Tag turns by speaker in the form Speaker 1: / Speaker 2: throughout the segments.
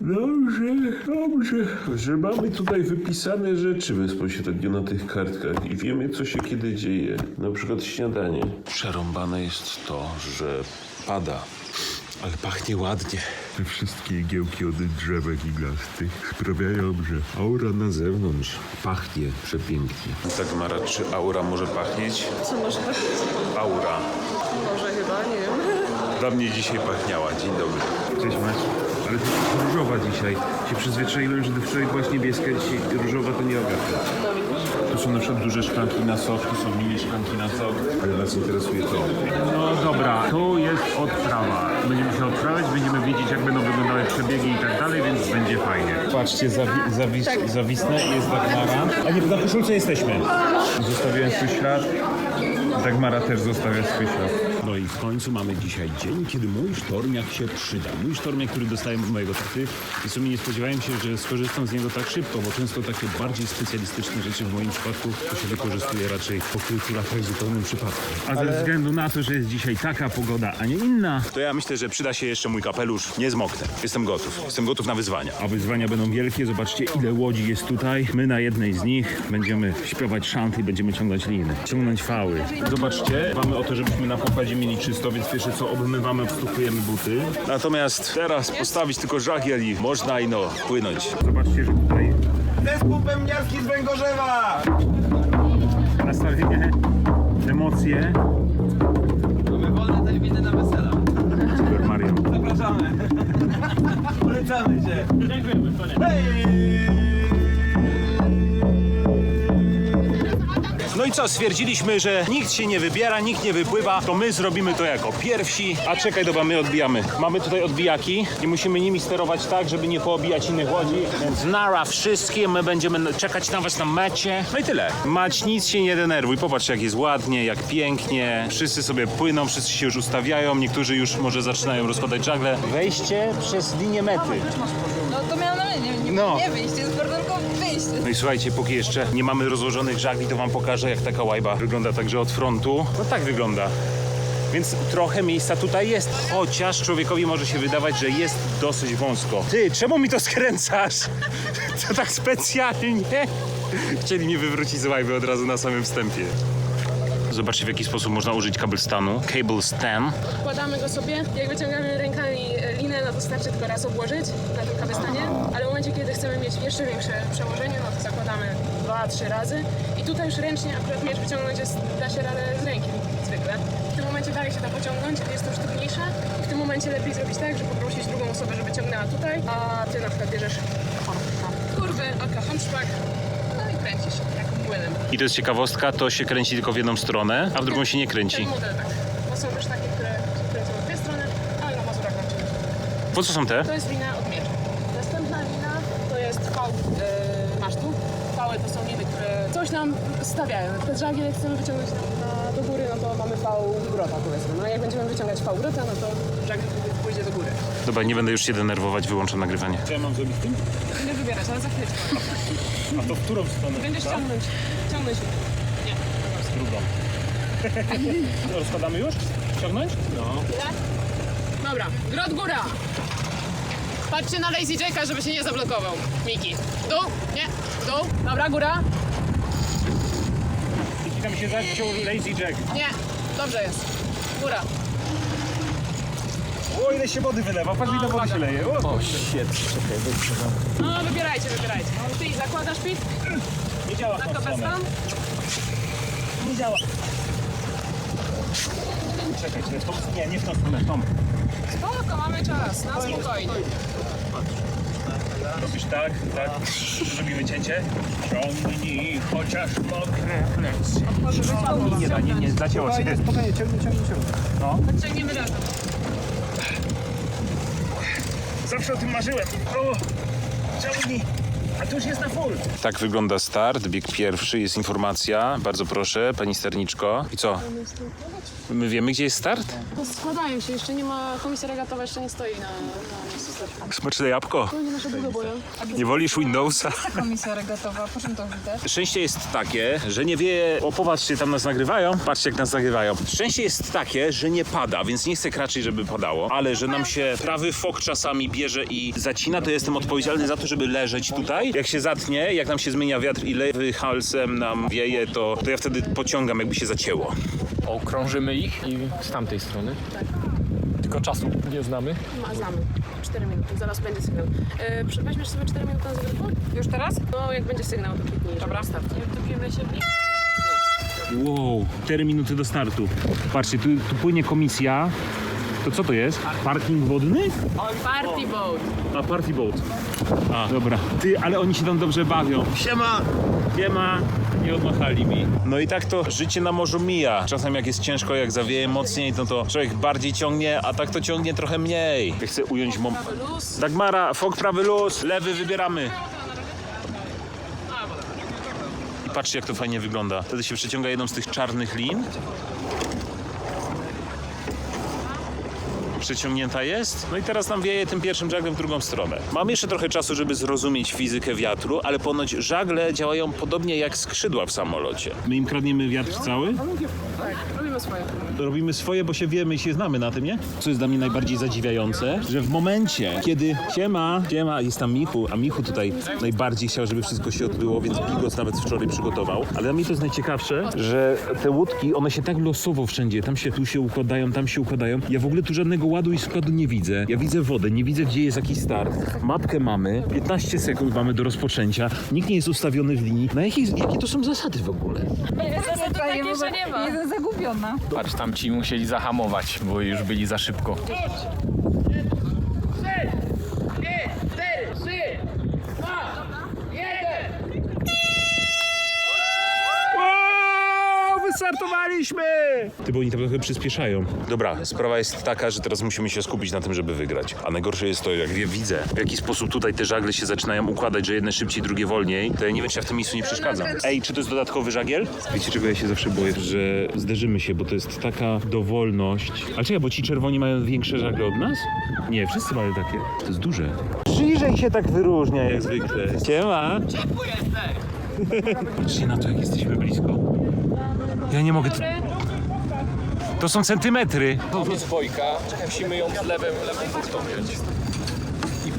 Speaker 1: Dobrze, dobrze, że mamy tutaj wypisane rzeczy bezpośrednio na tych kartkach i wiemy, co się kiedy dzieje. Na przykład śniadanie. Przerąbane jest to, że pada, ale pachnie ładnie. Te wszystkie igiełki od drzewek iglastych sprawiają, że aura na zewnątrz pachnie przepięknie. Tak, Mara, czy aura może pachnieć?
Speaker 2: Co może pachnieć?
Speaker 1: Aura.
Speaker 2: Może chyba, nie wiem.
Speaker 1: Dla mnie dzisiaj pachniała. Dzień dobry.
Speaker 3: Cześć Masz, ale ty jesteś różowa dzisiaj. Się przyzwyczaiłem, że do wczoraj byłaś niebieska, dzisiaj różowa to nie ogarnia. Tu są na przykład duże szklanki na sok, tu są mini szklanki na sok.
Speaker 1: Ale nas interesuje to.
Speaker 3: No dobra, tu jest odprawa. Będziemy się odprawiać, będziemy wiedzieć jak będą wyglądały przebiegi i tak dalej, więc będzie fajnie. Patrzcie, zawi- zawis zawisnę, jest Dagmara. A nie, na koszulce jesteśmy. Zostawiłem swój ślad. Dagmara też zostawia swój ślad.
Speaker 4: No i w końcu mamy dzisiaj dzień, kiedy mój sztormiak się przyda. Mój sztormiak, który dostałem od mojego taty i w sumie nie spodziewałem się, że skorzystam z niego tak szybko, bo często takie bardziej specjalistyczne rzeczy w moim przypadku to się wykorzystuje raczej po kilku latach zupełnym przypadku.
Speaker 3: A ze względu na to, że jest dzisiaj taka pogoda, a nie inna,
Speaker 4: To ja myślę, że przyda się jeszcze mój kapelusz. Nie zmoknę. Jestem gotów. Jestem gotów na wyzwania.
Speaker 3: a wyzwania będą wielkie. Zobaczcie, ile łodzi jest tutaj. My na jednej z nich będziemy śpiewać szanty i będziemy ciągnąć liny, ciągnąć fały. Zobaczcie, mamy o to, żebyśmy na pokładzie mieli czysto, więc pierwsze co obmywamy, obstukujemy buty.
Speaker 4: Natomiast teraz postawić tylko żagiel i można ino płynąć.
Speaker 3: Zobaczcie, że tutaj
Speaker 5: Zespół Bębniarski z Węgorzewa!
Speaker 3: nastawienie, emocje.
Speaker 5: Mamy wolne telewizje na wesela.
Speaker 3: Super Mario.
Speaker 5: Zapraszamy. Polecamy cię. Dziękujemy, Hej!
Speaker 4: No i co, stwierdziliśmy, że nikt się nie wybiera, nikt nie wypływa, to my zrobimy to jako pierwsi. A czekaj, dobra, my odbijamy. Mamy tutaj odbijaki i musimy nimi sterować tak, żeby nie poobijać innych łodzi. Więc nara wszystkim, my będziemy czekać na was na mecie. No i tyle. Mać, nic się nie denerwuj. Popatrz, jak jest ładnie, jak pięknie. Wszyscy sobie płyną, wszyscy się już ustawiają, niektórzy już może zaczynają rozkładać żagle. Wejście przez linię mety.
Speaker 2: No to miałam na myśli, nie, nie,
Speaker 4: No.
Speaker 2: nie wyjście.
Speaker 4: No i słuchajcie, póki jeszcze nie mamy rozłożonych żagli, to wam pokażę, jak taka łajba wygląda także od frontu. No tak wygląda. Więc trochę miejsca tutaj jest, chociaż człowiekowi może się wydawać, że jest dosyć wąsko. Ty, czemu mi to skręcasz? To tak specjalnie. Chcieli mnie wywrócić z łajby od razu na samym wstępie. Zobaczcie, w jaki sposób można użyć kabelstanu. Cable stan.
Speaker 6: Wkładamy go sobie, jak wyciągamy rękami e, linę, no to starczy tylko raz obłożyć na tym kabestanie, ale w momencie, kiedy chcemy mieć jeszcze większe przełożenie, no to zakładamy dwa, trzy razy i tutaj już ręcznie akurat miecz wyciągnąć jest, da się radę z ręki zwykle. W tym momencie dalej się da pociągnąć, jest to już trudniejsze i w tym momencie lepiej zrobić tak, że poprosić drugą osobę, żeby ciągnęła tutaj, a ty na przykład bierzesz kurwy, aka hamszpak, no i kręcisz jak płynem.
Speaker 4: I to jest ciekawostka, to się kręci tylko w jedną stronę, a w drugą się nie kręci.
Speaker 6: Ten model tak, bo są też takie, które kręcą w dwie strony, ale na mazurach na czymś.
Speaker 4: Po co są te?
Speaker 6: To jest lina od miecza. Następna lina to jest V yy, masztu. Fały to są liny, które coś nam stawiają. Na przykład żagiel, jak chcemy wyciągnąć na, na, do góry, no to mamy V grota powiedzmy. No a jak będziemy wyciągać V grota, no to żagiel pójdzie do góry.
Speaker 4: Dobra, nie będę już się denerwować, wyłączam nagrywanie.
Speaker 3: Co ja mam zrobić tym?
Speaker 6: Będę wybierać, ale za chwileczkę.
Speaker 3: A to w którą stronę?
Speaker 6: Będziesz ciągnąć. Ciągnąć. Nie.
Speaker 3: Drugą. Rozkładamy już? Ciągnąć? No.
Speaker 6: Dobra, grot góra. Patrzcie na Lazy Jacka, żeby się nie zablokował. Miki. Dół? Nie. Dół? Dobra, góra?
Speaker 3: Jeśli tam się zaciął Lazy Jack.
Speaker 6: Nie. Dobrze jest. Góra.
Speaker 3: O, ile się wody wylewa, patrz ile wody się leje. O,
Speaker 6: No, wybierajcie, wybierajcie. Ty zakładasz pit
Speaker 3: nie działa
Speaker 6: na
Speaker 3: stronę.
Speaker 6: kabestan?
Speaker 3: Nie działa. Czekaj, czekaj, w tą, nie, nie w tą stronę, w tą.
Speaker 6: Spoko, mamy czas, na spokojnie.
Speaker 3: Robisz tak, tak, zrobimy cięcie. Ciągnij chociaż mokre plecy. Nie da, nie, nie, zacięło się. Spokojnie, ciągnij, ciągnij, ciągnij. No.
Speaker 6: Ciągniemy razem.
Speaker 3: Zawsze o tym marzyłem. O, ciągnij. A to już jest na full.
Speaker 4: Tak wygląda start, bieg pierwszy, jest informacja. Bardzo proszę, pani sterniczko. I co? My wiemy, gdzie jest start?
Speaker 6: No, składają się, jeszcze nie ma, komisja regatowa jeszcze nie stoi na, na miejscu.
Speaker 4: Smaczne jabłko.
Speaker 6: To nie
Speaker 4: wolisz Windowsa?
Speaker 2: Komisja regatowa, po czym to widać?
Speaker 4: Szczęście jest takie, że nie wieje. O, popatrzcie, tam nas nagrywają. Patrzcie, jak nas nagrywają. Szczęście jest takie, że nie pada, więc nie chcę raczej, żeby padało, ale że nam się prawy fok czasami bierze i zacina, to jestem odpowiedzialny za to, żeby leżeć tutaj. Jak się zatnie, jak nam się zmienia wiatr i lewy halsem nam wieje, to, to ja wtedy pociągam, jakby się zacięło.
Speaker 7: Okrążymy ich i z tamtej strony. Tylko czasu nie znamy.
Speaker 6: Ma, znamy. 4 minuty, zaraz będzie sygnał. E, przy- weźmiesz sobie 4 minuty na zagrywkę?
Speaker 2: Już teraz?
Speaker 6: No, jak będzie sygnał, to kliknij. Dobra. Start. Jak dopiemy się w nich.
Speaker 3: Wow, 4 minuty do startu. Patrzcie, tu, tu płynie komisja. To co to jest? Parking wodny?
Speaker 6: Party boat.
Speaker 3: A, party boat. A, dobra. Ty, ale oni się tam dobrze bawią. Siema! Siema! Nie odmachali mi.
Speaker 4: No i tak to życie na morzu mija. Czasem jak jest ciężko, jak zawieje mocniej, no to człowiek bardziej ciągnie, a tak to ciągnie trochę mniej. Ja chcę ująć mom...
Speaker 6: Luz.
Speaker 4: Dagmara, fok prawy luz, lewy wybieramy. I patrzcie jak to fajnie wygląda. Wtedy się przeciąga jedną z tych czarnych lin. Przeciągnięta jest. No i teraz nam wieje tym pierwszym żaglem w drugą stronę. Mam jeszcze trochę czasu, żeby zrozumieć fizykę wiatru, ale ponoć żagle działają podobnie jak skrzydła w samolocie.
Speaker 3: My im kradniemy wiatr cały?
Speaker 6: Tak, robimy swoje.
Speaker 3: robimy swoje, bo się wiemy i się znamy na tym, nie? Co jest dla mnie najbardziej zadziwiające, że w momencie, kiedy siema, siema, jest tam Michu, a Michu tutaj najbardziej chciał, żeby wszystko się odbyło, więc Bigos nawet wczoraj przygotował. Ale dla mnie to jest najciekawsze, że te łódki, one się tak losowo wszędzie, tam się, tu się układają, tam się układają. Ja w ogóle tu żadnego ładu i składu nie widzę. Ja widzę wodę, nie widzę, gdzie jest jakiś start. Mapkę mamy, 15 sekund mamy do rozpoczęcia, nikt nie jest ustawiony w linii. Na jakie, jakie to są zasady w ogóle?
Speaker 2: Zasady takie, że nie ma. Jestem zagubiona.
Speaker 7: Patrz, tam ci musieli zahamować, bo już byli za szybko.
Speaker 3: O, wystartowaliśmy! Ty, bo oni tam trochę przyspieszają.
Speaker 4: Dobra, sprawa jest taka, że teraz musimy się skupić na tym, żeby wygrać. A najgorsze jest to, jak ja widzę, w jaki sposób tutaj te żagle się zaczynają układać, że jedne szybciej, drugie wolniej, to ja nie wiem, czy ja w tym miejscu nie przeszkadzam. Ej, czy to jest dodatkowy żagiel?
Speaker 3: Wiecie czego ja się zawsze boję? Że zderzymy się, bo to jest taka dowolność. Ale czekaj, bo ci czerwoni mają większe żagle od nas? Nie, wszyscy mają takie. To jest duże. Bliżej się tak wyróżnia jak zwykle. Siema. Patrzcie na to, jak jesteśmy blisko.
Speaker 4: Ja nie mogę... To są centymetry.
Speaker 7: To jest bojka, musimy ją lewym, burtą wziąć. I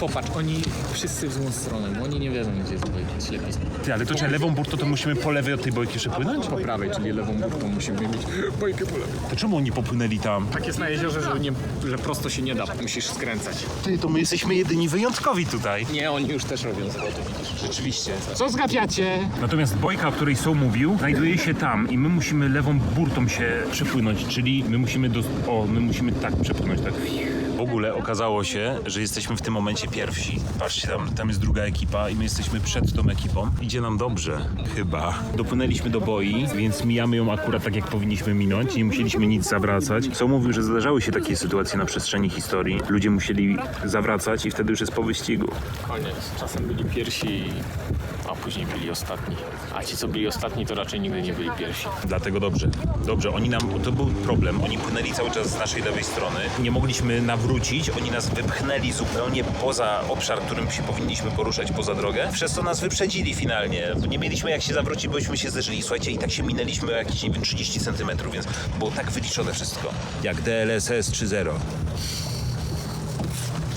Speaker 7: popatrz, oni wszyscy w złą stronę, bo oni nie wiedzą, gdzie jest bojka, lepiej.
Speaker 3: Ty, ale to czy lewą burtą to musimy po lewej od tej bojki przepłynąć?
Speaker 7: Po prawej, czyli lewą burtą musimy mieć bojkę po lewej.
Speaker 3: To czemu oni popłynęli tam?
Speaker 7: Tak jest na jeziorze, że, nie, że prosto się nie da, musisz skręcać.
Speaker 4: Ty, to my jesteśmy jedyni wyjątkowi tutaj.
Speaker 7: Nie, oni już też robią zloty, widzisz.
Speaker 4: Rzeczywiście.
Speaker 7: Co zgapiacie?
Speaker 3: Natomiast bojka, o której są mówił, znajduje się tam i my musimy lewą burtą się przepłynąć, czyli my musimy do... O, my musimy tak przepłynąć, tak.
Speaker 4: Ogóle okazało się, że jesteśmy w tym momencie pierwsi. Patrzcie, tam, tam jest druga ekipa i my jesteśmy przed tą ekipą. Idzie nam dobrze, chyba.
Speaker 3: Dopłynęliśmy do boi, więc mijamy ją akurat tak, jak powinniśmy minąć. Nie musieliśmy nic zawracać. Co mówił, że zdarzały się takie sytuacje na przestrzeni historii. Ludzie musieli zawracać i wtedy już jest po wyścigu.
Speaker 7: Koniec. Czasem byli pierwsi, a później byli ostatni. A ci, co byli ostatni, to raczej nigdy nie byli pierwsi.
Speaker 4: Dlatego dobrze. Dobrze, oni nam, to był problem. Oni płynęli cały czas z naszej lewej strony. Nie mogliśmy nawrócić, oni nas wypchnęli zupełnie poza obszar, którym się powinniśmy poruszać, poza drogę. Przez to nas wyprzedzili finalnie. Nie mieliśmy jak się zawrócić, bośmy się zderzyli. Słuchajcie, i tak się minęliśmy o jakieś, nie wiem, 30 centymetrów, więc było tak wyliczone wszystko. Jak DLSS 3.0.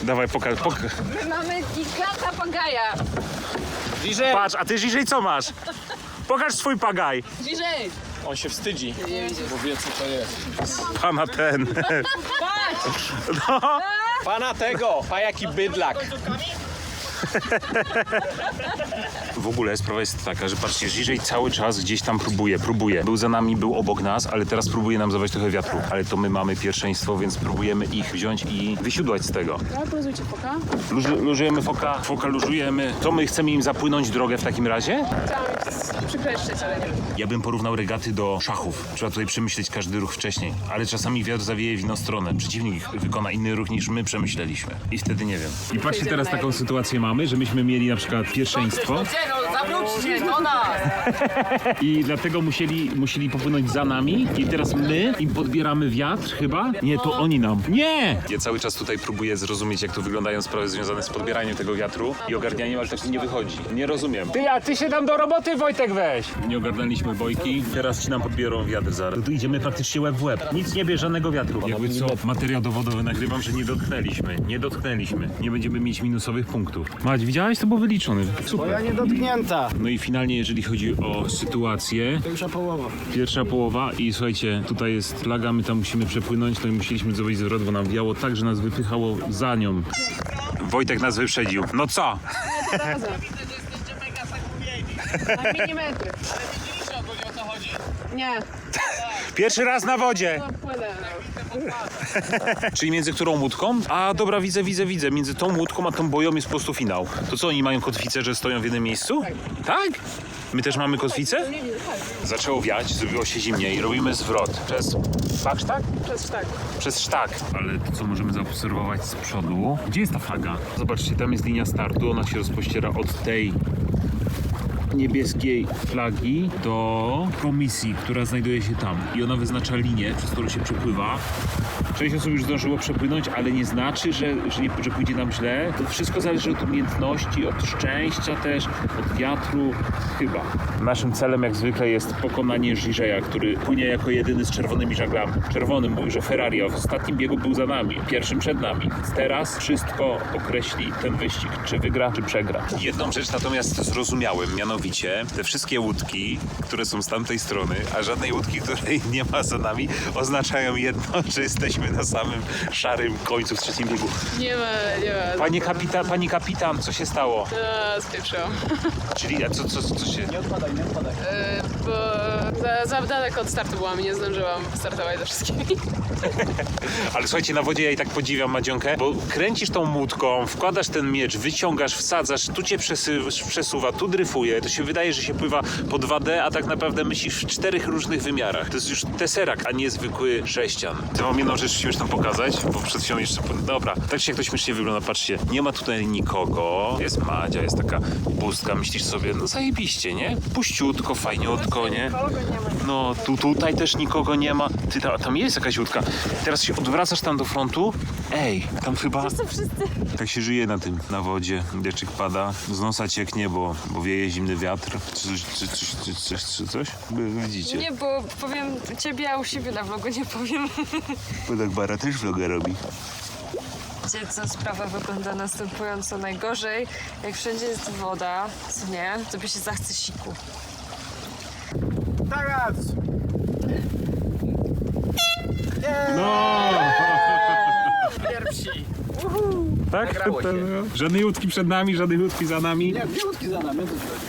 Speaker 4: Dawaj, pokaż, pokaż.
Speaker 2: My mamy giganta pagaja.
Speaker 4: Patrz, a ty Żyżej co masz? Pokaż swój pagaj.
Speaker 6: Bliżej!
Speaker 7: On się wstydzi, bo wie, co to jest.
Speaker 4: Pana ten.
Speaker 7: Pana tego, pa jaki bydlak.
Speaker 4: W ogóle sprawa jest taka, że patrzcie, Żyżej cały czas gdzieś tam próbuje, próbuje. Był za nami, był obok nas, ale teraz próbuje nam zabrać trochę wiatru. Ale to my mamy pierwszeństwo, więc próbujemy ich wziąć i wysiudłać z tego.
Speaker 6: Tak, poluzujcie foka.
Speaker 4: Luż, lużujemy foka, foka lużujemy. To my chcemy im zapłynąć drogę w takim razie?
Speaker 6: Chciałam ich ale nie.
Speaker 4: Ja bym porównał regaty do szachów. Trzeba tutaj przemyśleć każdy ruch wcześniej. Ale czasami wiatr zawieje w inną stronę. Przeciwnik wykona inny ruch niż my przemyśleliśmy. I wtedy nie wiem.
Speaker 3: I patrzcie, teraz taką sytuację mamy, że myśmy mieli na przykład pierwszeństwo
Speaker 7: Zawróćcie do nas!
Speaker 3: i dlatego musieli, musieli popłynąć za nami i teraz my im podbieramy wiatr chyba? Nie, to oni nam. Nie!
Speaker 4: Ja cały czas tutaj próbuję zrozumieć, jak tu wyglądają sprawy związane z podbieraniem tego wiatru i ogarnianiem, ale tak nie wychodzi. Nie rozumiem.
Speaker 3: Ty, a ty się tam do roboty, Wojtek, weź! Nie ogarnęliśmy bojki, teraz ci nam podbiorą wiatr zaraz. Tu idziemy praktycznie łeb w łeb. Nic nie bierze, żadnego wiatru. Jakby co, materiał dowodowy nagrywam, że nie dotknęliśmy. Nie dotknęliśmy. Nie będziemy mieć minusowych punktów. Mać, widziałeś? To było wyliczone. Super.
Speaker 5: Ja nie
Speaker 3: No i finalnie, jeżeli chodzi o sytuację,
Speaker 5: Pierwsza połowa.
Speaker 3: pierwsza połowa i słuchajcie, tutaj jest flaga, my tam musimy przepłynąć, no i musieliśmy zrobić zwrot, bo nam wiało tak, że nas wypychało za nią.
Speaker 4: Wojtek nas wyprzedził. No co?
Speaker 6: Na milimetry. Nie,
Speaker 4: Pierwszy raz na wodzie.
Speaker 6: płynę.
Speaker 4: Czyli między którą łódką? A dobra, widzę, widzę, widzę. Między tą łódką a tą boją jest po prostu finał. To co, oni mają kotwicę, że stoją w jednym miejscu? Tak? My też mamy kotwicę? Zaczęło wiać, zrobiło się zimniej. Robimy zwrot przez baksztak?
Speaker 6: Przez tak.
Speaker 4: Przez sztak.
Speaker 3: Ale to, co możemy zaobserwować z przodu, gdzie jest ta flaga? Zobaczcie, tam jest linia startu, ona się rozpościera od tej niebieskiej flagi do komisji, która znajduje się tam. I ona wyznacza linię, przez którą się przepływa. Część osób już zdążyło przepłynąć, ale nie znaczy, że, że, nie, że pójdzie nam źle. To wszystko zależy od umiejętności, od szczęścia też, od wiatru, chyba. Naszym celem jak zwykle jest pokonanie Żyżeja, który płynie jako jedyny z czerwonymi żaglami. Czerwonym mówi, że Ferrari w ostatnim biegu był za nami, pierwszym przed nami. Teraz wszystko określi ten wyścig, czy wygra, czy przegra.
Speaker 4: Jedną rzecz natomiast zrozumiałem, mianowicie te wszystkie łódki, które są z tamtej strony, a żadnej łódki, której nie ma za nami, oznaczają jedno, że jesteśmy na samym szarym końcu w trzecim biegu.
Speaker 6: Nie ma, nie ma.
Speaker 4: Panie kapitan, pani kapitan, co się stało?
Speaker 6: A, spieprzyłam.
Speaker 4: Czyli a co, co, co się...
Speaker 6: E, Bo za, za daleko od startu byłam i nie zdążyłam startować ze wszystkimi.
Speaker 4: Ale słuchajcie, na wodzie ja i tak podziwiam Madzionkę, bo kręcisz tą łódką, wkładasz ten miecz, wyciągasz, wsadzasz, tu cię przesuwa, tu dryfuje. To się wydaje, że się pływa po 2D, a tak naprawdę myślisz w czterech różnych wymiarach. To jest już teserak, a nie zwykły sześcian. To mam jedną rzecz śmieszną pokazać, bo przed chwilą jeszcze... Dobra, tak się to śmiesznie wygląda, patrzcie. Nie ma tutaj nikogo, jest Madzia, jest taka pustka, myślisz sobie, no zajebiście, nie? Puściutko, fajniutko, nie? No, tu, tutaj też nikogo nie ma. Ty, ta, tam jest jakaś łódka. Teraz się odwracasz tam do frontu. Ej, tam chyba... Tak się żyje na tym, na wodzie. Deszczyk pada, z nosa cieknie, bo, bo wieje zimny wiatr. Coś, coś, coś, coś, coś, coś, coś? Wy Widzicie?
Speaker 2: Nie, bo powiem ciebie, a u siebie na vlogu nie powiem.
Speaker 4: Podek Bara też vloga robi.
Speaker 2: Wiecie co, sprawa wygląda następująco najgorzej. Jak wszędzie jest woda, co nie, to by się zachce siku.
Speaker 5: Teraz!
Speaker 3: Pierwsi! Tak? Żadnej łódki przed nami, żadnej łódki za nami.
Speaker 5: Nie, dwie łódki za nami.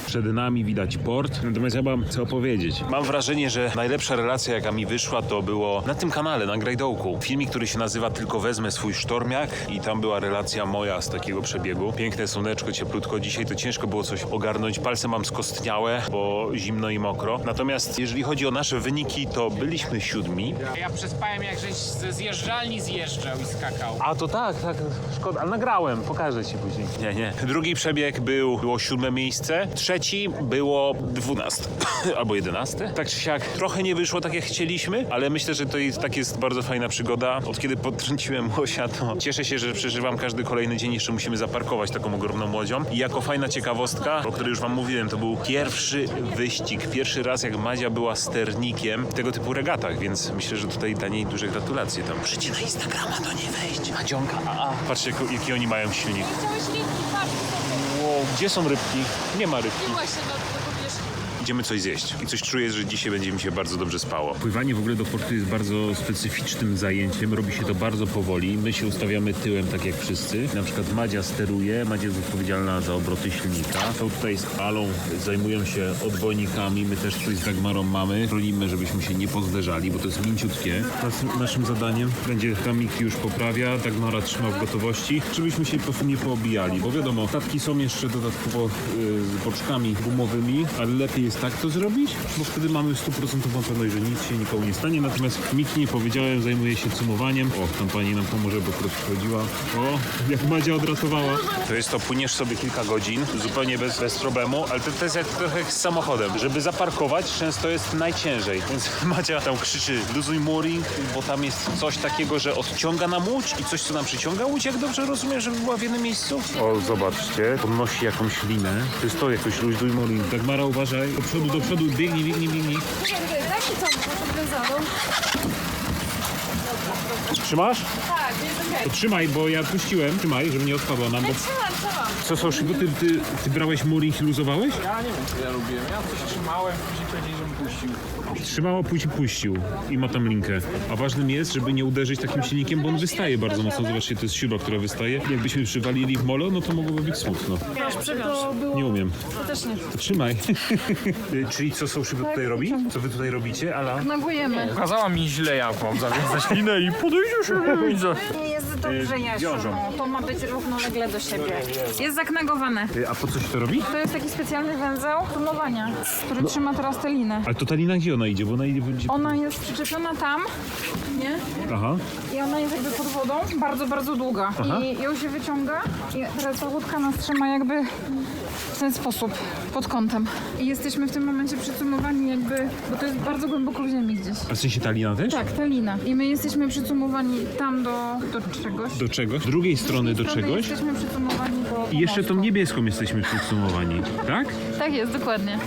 Speaker 3: Przed nami widać port, natomiast ja mam co opowiedzieć.
Speaker 4: Mam wrażenie, że najlepsza relacja, jaka mi wyszła, to było na tym kanale, na Grajdołku. Filmik, który się nazywa Tylko wezmę swój sztormiak i tam była relacja moja z takiego przebiegu. Piękne słoneczko, cieplutko. Dzisiaj to ciężko było coś ogarnąć. Palce mam skostniałe, bo zimno i mokro. Natomiast jeżeli chodzi o nasze wyniki, to byliśmy siódmi.
Speaker 7: Ja przespałem jak żeś ze zjeżdżalni zjeżdżał i skakał.
Speaker 4: A to tak, tak, szkoda, ale nagrałem, pokażę ci później. Nie, nie. Drugi przebieg był, było siódme miejsce, trzeci było dwunaste albo jedenaste. Tak czy siak, trochę nie wyszło tak jak chcieliśmy, ale myślę, że to jest, tak jest bardzo fajna przygoda. Od kiedy podtrąciłem łosia, to cieszę się, że przeżywam każdy kolejny dzień, jeszcze musimy zaparkować taką ogromną łodzią. I jako fajna ciekawostka, o której już wam mówiłem, to był pierwszy wyścig, pierwszy raz jak Madzia była sternikiem w tego typu regatach, więc myślę, że tutaj dla niej duże gratulacje tam. Przyjdźcie na Instagrama do niej wejść. Madzionka, a, a. Patrzcie, jaki oni mają silnik. Wow, gdzie są rybki? Nie ma rybki.
Speaker 6: na powierzchni.
Speaker 4: Idziemy coś zjeść. I coś czuję, że dzisiaj będzie mi się bardzo dobrze spało.
Speaker 3: Pływanie w ogóle do portu jest bardzo specyficznym zajęciem, robi się to bardzo powoli. My się ustawiamy tyłem, tak jak wszyscy. Na przykład Madzia steruje, Madzia jest odpowiedzialna za obroty silnika. To tutaj z Alą zajmują się odbojnikami, my też coś z Dagmarą mamy. Chronimy, żebyśmy się nie pozderzali, bo to jest mięciutkie. Nas, naszym zadaniem będzie Kamik już poprawia, Dagmara trzyma w gotowości, żebyśmy się po prostu nie poobijali, bo wiadomo, statki są jeszcze dodatkowo y, z boczkami gumowymi, ale lepiej jest więc tak to zrobić, bo wtedy mamy stuprocentową pewność, że nic się nikomu nie stanie. Natomiast nikt nie powiedziałem, zajmuje się cumowaniem. O, tam pani nam pomoże, bo akurat przychodziła. O, jak Madzia odratowała.
Speaker 4: To jest to, płyniesz sobie kilka godzin, zupełnie bez, bez problemu, ale to, to jest jak, trochę jak z samochodem. Żeby zaparkować, często jest najciężej. Więc Madzia tam krzyczy, luzuj mooring, bo tam jest coś takiego, że odciąga nam łódź i coś, co nam przyciąga łódź, jak dobrze rozumiem, żeby była w jednym miejscu?
Speaker 3: O, zobaczcie, podnosi jakąś linę. To jest to, jakoś luźduj morin. Dagmara, uważaj. Do przodu, do przodu, biegnij, biegnij, biegnij. Trzymasz?
Speaker 2: Tak, jest okej.
Speaker 3: To trzymaj, bo ja puściłem. Trzymaj, żeby nie odpadła nam. Bo...
Speaker 2: Trzymam, trzymam.
Speaker 3: Co są szyby? Ty, ty, ty brałeś mooring i luzowałeś?
Speaker 7: Ja nie wiem, co ja robiłem. Ja coś trzymałem, później powiedzieli, żebym puścił.
Speaker 3: Trzymał, a później puścił i ma tam linkę. A ważnym jest, żeby nie uderzyć takim silnikiem, bo on wystaje bardzo mocno. Zobaczcie, to jest śruba, która wystaje. Jakbyśmy przywalili w molo, no to mogłoby być smutno. Nie umiem.
Speaker 2: To też nie.
Speaker 3: To trzymaj. Czyli co są szyby tutaj robi? Co wy tutaj robicie, Ala?
Speaker 2: Nagujemy.
Speaker 7: Kazała mi źle, jak mam zawiązać linę i podejdziesz, nie widzę.
Speaker 8: Nie jest dobrze, Jasiu.
Speaker 3: wiążą.
Speaker 8: To ma być równolegle do siebie. Jest zaknagowane.
Speaker 3: Y, A po co się to robi?
Speaker 8: To jest taki specjalny węzeł tumowania, który trzyma teraz tę linę.
Speaker 3: Ale to ta lina gdzie ona idzie? Bo ona idzie... będzie-
Speaker 8: Ona jest przyczepiona tam, nie?
Speaker 3: Aha.
Speaker 8: I ona jest jakby pod wodą, bardzo, bardzo długa.
Speaker 3: Aha.
Speaker 8: I ją się wyciąga i teraz ta łódka nas trzyma jakby w ten sposób, pod kątem. I jesteśmy w tym momencie przycumowani jakby, bo to jest bardzo głęboko w ziemi gdzieś.
Speaker 3: A w sensie ta lina też?
Speaker 8: Tak, ta lina. I my jesteśmy przycumowani tam do, do czegoś.
Speaker 3: Do czegoś? Z drugiej strony do czegoś?
Speaker 8: Jesteśmy przycumowani do
Speaker 3: I jeszcze tą niebieską jesteśmy podsumowani, tak?
Speaker 8: Tak jest, dokładnie.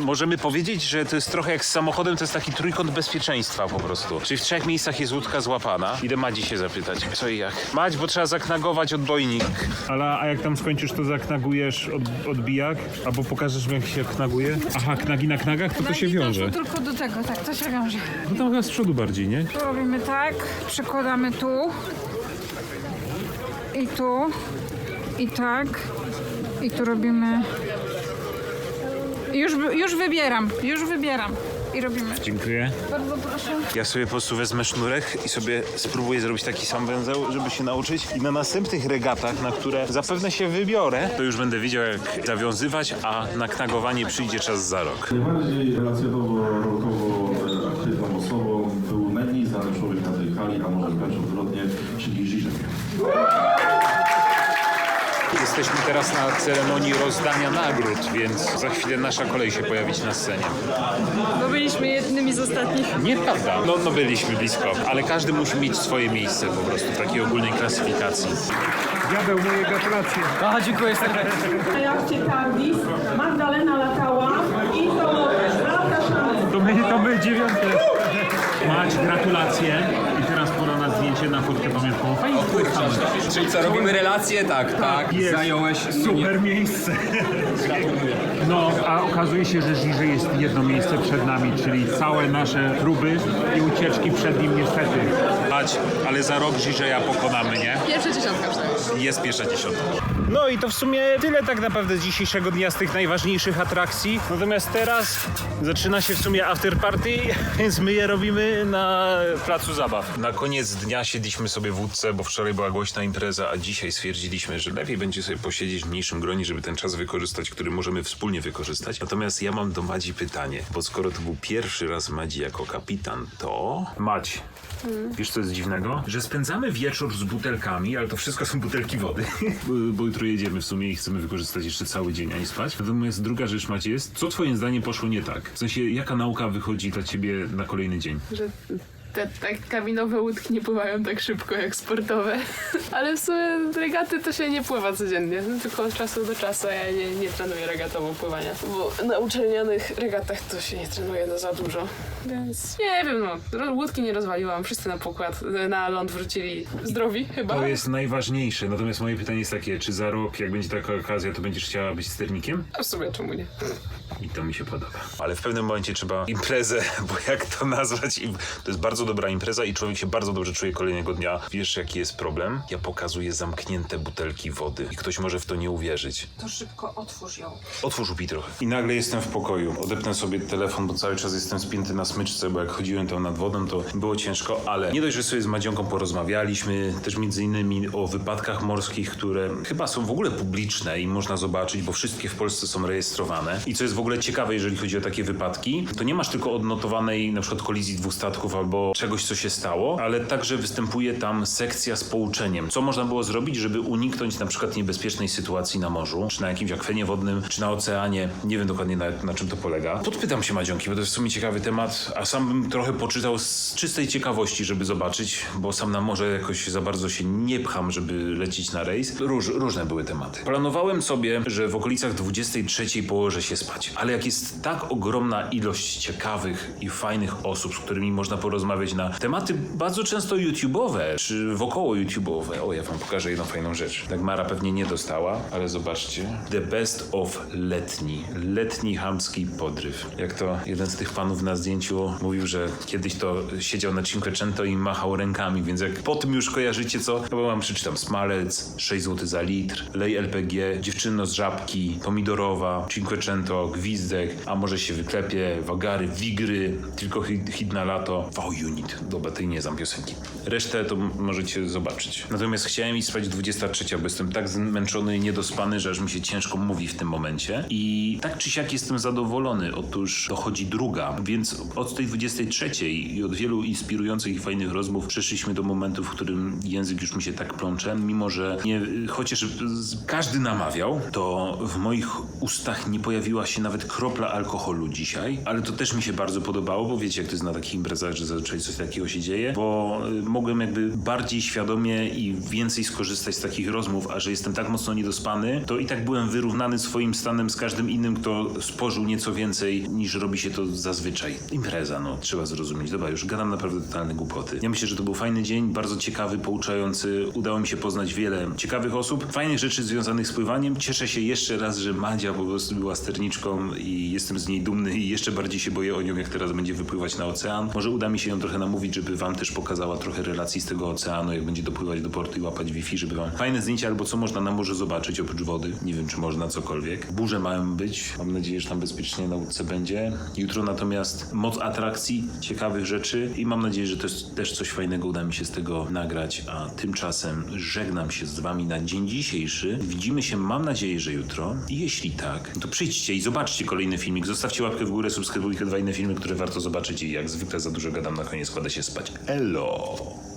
Speaker 4: Możemy powiedzieć, że to jest trochę jak z samochodem, to jest taki trójkąt bezpieczeństwa po prostu. Czyli w trzech miejscach jest łódka złapana. Idę Madzi się zapytać, co i jak. Madź, bo trzeba zaknagować odbojnik.
Speaker 3: Ale a jak tam skończysz, to zaknagujesz od, odbijak? Albo pokażesz mi, jak się knaguje? Aha, knagi na knagach, to to się wiąże.
Speaker 8: tylko do tego, tak, to się wiąże.
Speaker 3: No tam chyba z przodu bardziej, nie?
Speaker 8: Tu robimy tak, przykładamy tu i tu i tak i tu robimy... Już, już wybieram, już wybieram i robimy.
Speaker 3: Dziękuję.
Speaker 8: Bardzo proszę.
Speaker 4: Ja sobie po prostu wezmę sznurek i sobie spróbuję zrobić taki sam węzeł, żeby się nauczyć. I na następnych regatach, na które zapewne się wybiorę, to już będę wiedział jak zawiązywać, a na knagowanie przyjdzie czas za rok.
Speaker 9: Najbardziej relacjonowo-rokowo
Speaker 4: Jesteśmy teraz na ceremonii rozdania nagród, więc za chwilę nasza kolej się pojawić na scenie.
Speaker 2: Bo byliśmy jednymi z ostatnich.
Speaker 4: Nieprawda. No, no byliśmy blisko, ale każdy musi mieć swoje miejsce po prostu w takiej ogólnej klasyfikacji.
Speaker 3: Diabeł, moje gratulacje.
Speaker 7: A, dziękuję serdecznie.
Speaker 10: Na jachcie Cardis, Magdalena Latała i Dolores. Zapraszamy.
Speaker 3: To my, to my dziewiąte. Mać, gratulacje. Pora na fotkę pamiątkową. Fajnie stanąć.
Speaker 11: Czyli co, robimy relacje? Tak, tak.
Speaker 3: Jest.
Speaker 11: Zająłeś
Speaker 3: Super miejsce. No, a okazuje się, że Żiże jest jedno miejsce przed nami, czyli całe nasze próby i ucieczki przed nim niestety.
Speaker 4: Chodź, ale za rok Żiżeja pokonamy, nie?
Speaker 2: Pierwsza dziesiątka przynajmniej.
Speaker 4: Jest pierwsza dziesiątka. No i to w sumie tyle tak naprawdę z dzisiejszego dnia z tych najważniejszych atrakcji. Natomiast teraz zaczyna się w sumie after party, więc my je robimy na placu zabaw. Na koniec dnia siedliśmy sobie w łódce, bo wczoraj była głośna impreza, a dzisiaj stwierdziliśmy, że lepiej będzie sobie posiedzieć w mniejszym gronie, żeby ten czas wykorzystać, który możemy wspólnie wykorzystać. Natomiast ja mam do Madzi pytanie, bo skoro to był pierwszy raz Madzi jako kapitan, to... Madź, Wiesz, co jest dziwnego? Że spędzamy wieczór z butelkami, ale to wszystko są butelki wody. bo, bo jutro jedziemy w sumie i chcemy wykorzystać jeszcze cały dzień, a nie spać. Natomiast druga rzecz, Macie, jest, co twoim zdaniem poszło nie tak? W sensie, jaka nauka wychodzi dla ciebie na kolejny dzień?
Speaker 6: że te tak kabinowe łódki nie pływają tak szybko jak sportowe. Ale w sumie regaty to się nie pływa codziennie, no, tylko od czasu do czasu. Ja nie, nie trenuję regatowo pływania, bo na uczelnianych regatach to się nie trenuje no za dużo. Więc nie wiem, no, łódki nie rozwaliłam, wszyscy na pokład, na ląd wrócili zdrowi chyba.
Speaker 3: To jest najważniejsze. Natomiast moje pytanie jest takie, czy za rok, jak będzie taka okazja, to będziesz chciała być sternikiem?
Speaker 6: A w sumie czemu nie?
Speaker 3: I to mi się podoba.
Speaker 4: Ale w pewnym momencie trzeba imprezę, bo jak to nazwać? To jest bardzo dobra impreza i człowiek się bardzo dobrze czuje kolejnego dnia. Wiesz, jaki jest problem? Ja pokazuję zamknięte butelki wody i ktoś może w to nie uwierzyć.
Speaker 8: To szybko otwórz ją.
Speaker 4: Otwórz upij trochę. I nagle jestem w pokoju. Odepnę sobie telefon, bo cały czas jestem spięty na smyczce, bo jak chodziłem tam nad wodą, to było ciężko, ale nie dość, że sobie z Madzionką porozmawialiśmy, też między innymi o wypadkach morskich, które chyba są w ogóle publiczne i można zobaczyć, bo wszystkie w Polsce są rejestrowane. I co jest w ogóle ciekawe, jeżeli chodzi o takie wypadki, to nie masz tylko odnotowanej na przykład kolizji dwóch statków albo czegoś, co się stało, ale także występuje tam sekcja z pouczeniem. Co można było zrobić, żeby uniknąć na przykład niebezpiecznej sytuacji na morzu, czy na jakimś akwenie wodnym, czy na oceanie. Nie wiem dokładnie na, na czym to polega. Podpytam się Madzionki, bo to jest w sumie ciekawy temat, a sam bym trochę poczytał z czystej ciekawości, żeby zobaczyć, bo sam na morze jakoś za bardzo się nie pcham, żeby lecieć na rejs. Róż, różne były tematy. Planowałem sobie, że w okolicach 23 położę się spać, ale jak jest tak ogromna ilość ciekawych i fajnych osób, z którymi można porozmawiać na tematy bardzo często YouTube'owe, czy wokoło YouTube'owe. O, ja wam pokażę jedną fajną rzecz. Tak Mara pewnie nie dostała, ale zobaczcie. The best of letni. Letni chamski podryw. Jak to jeden z tych panów na zdjęciu mówił, że kiedyś to siedział na Cinquecento i machał rękami, więc jak po tym już kojarzycie co, bo wam przeczytam. Smalec, 6 zł za litr, lej LPG, dziewczyno z żabki, pomidorowa, Cinquecento, gwizdek, a może się wyklepie, wagary, wigry, tylko hit, hit na lato, V-Unit. Dobra, tej nie znam piosenki. Resztę to możecie zobaczyć. Natomiast chciałem iść spać 23, bo jestem tak zmęczony i niedospany, że aż mi się ciężko mówi w tym momencie. I tak czy siak jestem zadowolony. Otóż dochodzi druga, więc od tej 23 i od wielu inspirujących i fajnych rozmów przeszliśmy do momentu, w którym język już mi się tak plącze, mimo że nie, chociaż każdy namawiał, to w moich ustach nie pojawiła się nawet kropla alkoholu dzisiaj, ale to też mi się bardzo podobało, bo wiecie, jak to jest na takich imprezach, że zazwyczaj coś takiego się dzieje, bo y, mogłem jakby bardziej świadomie i więcej skorzystać z takich rozmów, a że jestem tak mocno niedospany, to i tak byłem wyrównany swoim stanem z każdym innym, kto spożył nieco więcej niż robi się to zazwyczaj. Impreza, no, trzeba zrozumieć. Dobra, już gadam naprawdę totalne głupoty. Ja myślę, że to był fajny dzień, bardzo ciekawy, pouczający. Udało mi się poznać wiele ciekawych osób, fajnych rzeczy związanych z pływaniem. Cieszę się jeszcze raz, że Madzia po prostu była sterniczką i jestem z niej dumny i jeszcze bardziej się boję o nią, jak teraz będzie wypływać na ocean. Może uda mi się ją trochę namówić, żeby wam też pokazała trochę relacji z tego oceanu, jak będzie dopływać do portu i łapać Wi-Fi, żeby wam fajne zdjęcia albo co można na morzu zobaczyć oprócz wody. Nie wiem, czy można cokolwiek. Burze mają być. Mam nadzieję, że tam bezpiecznie na łódce będzie. Jutro natomiast moc atrakcji, ciekawych rzeczy i mam nadzieję, że też, też coś fajnego uda mi się z tego nagrać. A tymczasem żegnam się z wami na dzień dzisiejszy. Widzimy się, mam nadzieję, że jutro. Jeśli tak, to przyjdźcie i zobaczcie kolejny filmik. Zostawcie łapkę w górę, subskrybujcie dwa inne filmy, które warto zobaczyć i jak zwykle za dużo gadam, na koniec kładę się spać. Elo!